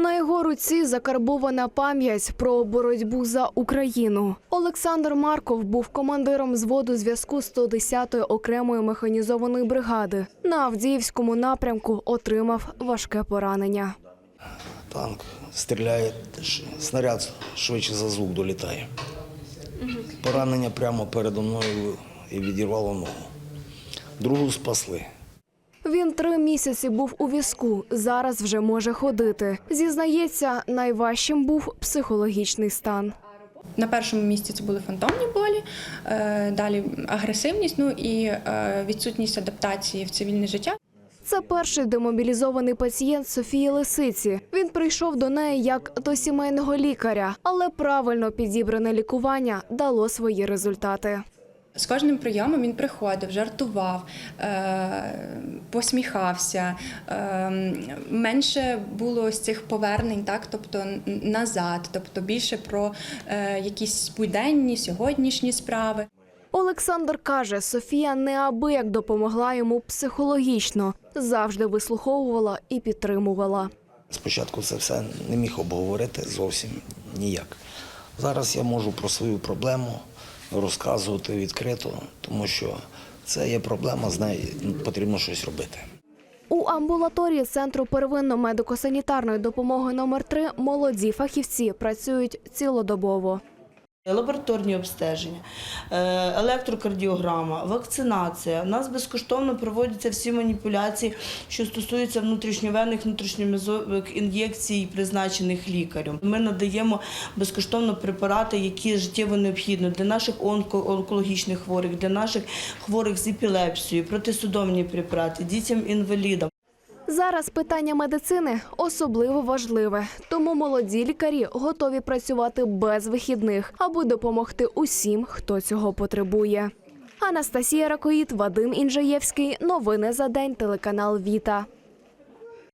На його руці закарбована пам'ять про боротьбу за Україну. Олександр Марков був командиром зводу зв'язку 110-ї окремої механізованої бригади. На Авдіївському напрямку отримав важке поранення. Танк стріляє, снаряд швидше за звук долітає. Поранення прямо передо мною і відірвало ногу. Другу спасли. Три місяці був у візку. Зараз вже може ходити. Зізнається, найважчим був психологічний стан. На першому місці це були фантомні болі, е, далі агресивність, ну і е, відсутність адаптації в цивільне життя. Це перший демобілізований пацієнт Софії Лисиці. Він прийшов до неї як до сімейного лікаря, але правильно підібране лікування дало свої результати. З кожним прийомом він приходив, жартував, е, посміхався. Е, менше було ось цих повернень, так, тобто назад, тобто більше про е, якісь буденні, сьогоднішні справи. Олександр каже, Софія неабияк допомогла йому психологічно, завжди вислуховувала і підтримувала. Спочатку це все не міг обговорити зовсім ніяк. Зараз я можу про свою проблему розказувати відкрито, тому що це є проблема, з нею потрібно щось робити. У амбулаторії центру первинно-медико-санітарної допомоги номер 3 молоді фахівці працюють цілодобово. Лабораторні обстеження, е, електрокардіограма, вакцинація. У нас безкоштовно проводяться всі маніпуляції, що стосуються внутрішньовенних, внутрішньомезових ін'єкцій, призначених лікарем. Ми надаємо безкоштовно препарати, які життєво необхідні для наших онко- онкологічних хворих, для наших хворих з епілепсією, протисудомні препарати, дітям-інвалідам. Зараз питання медицини особливо важливе, тому молоді лікарі готові працювати без вихідних, аби допомогти усім, хто цього потребує. Анастасія Ракоїд, Вадим Інжаєвський. Новини за день. Телеканал Віта.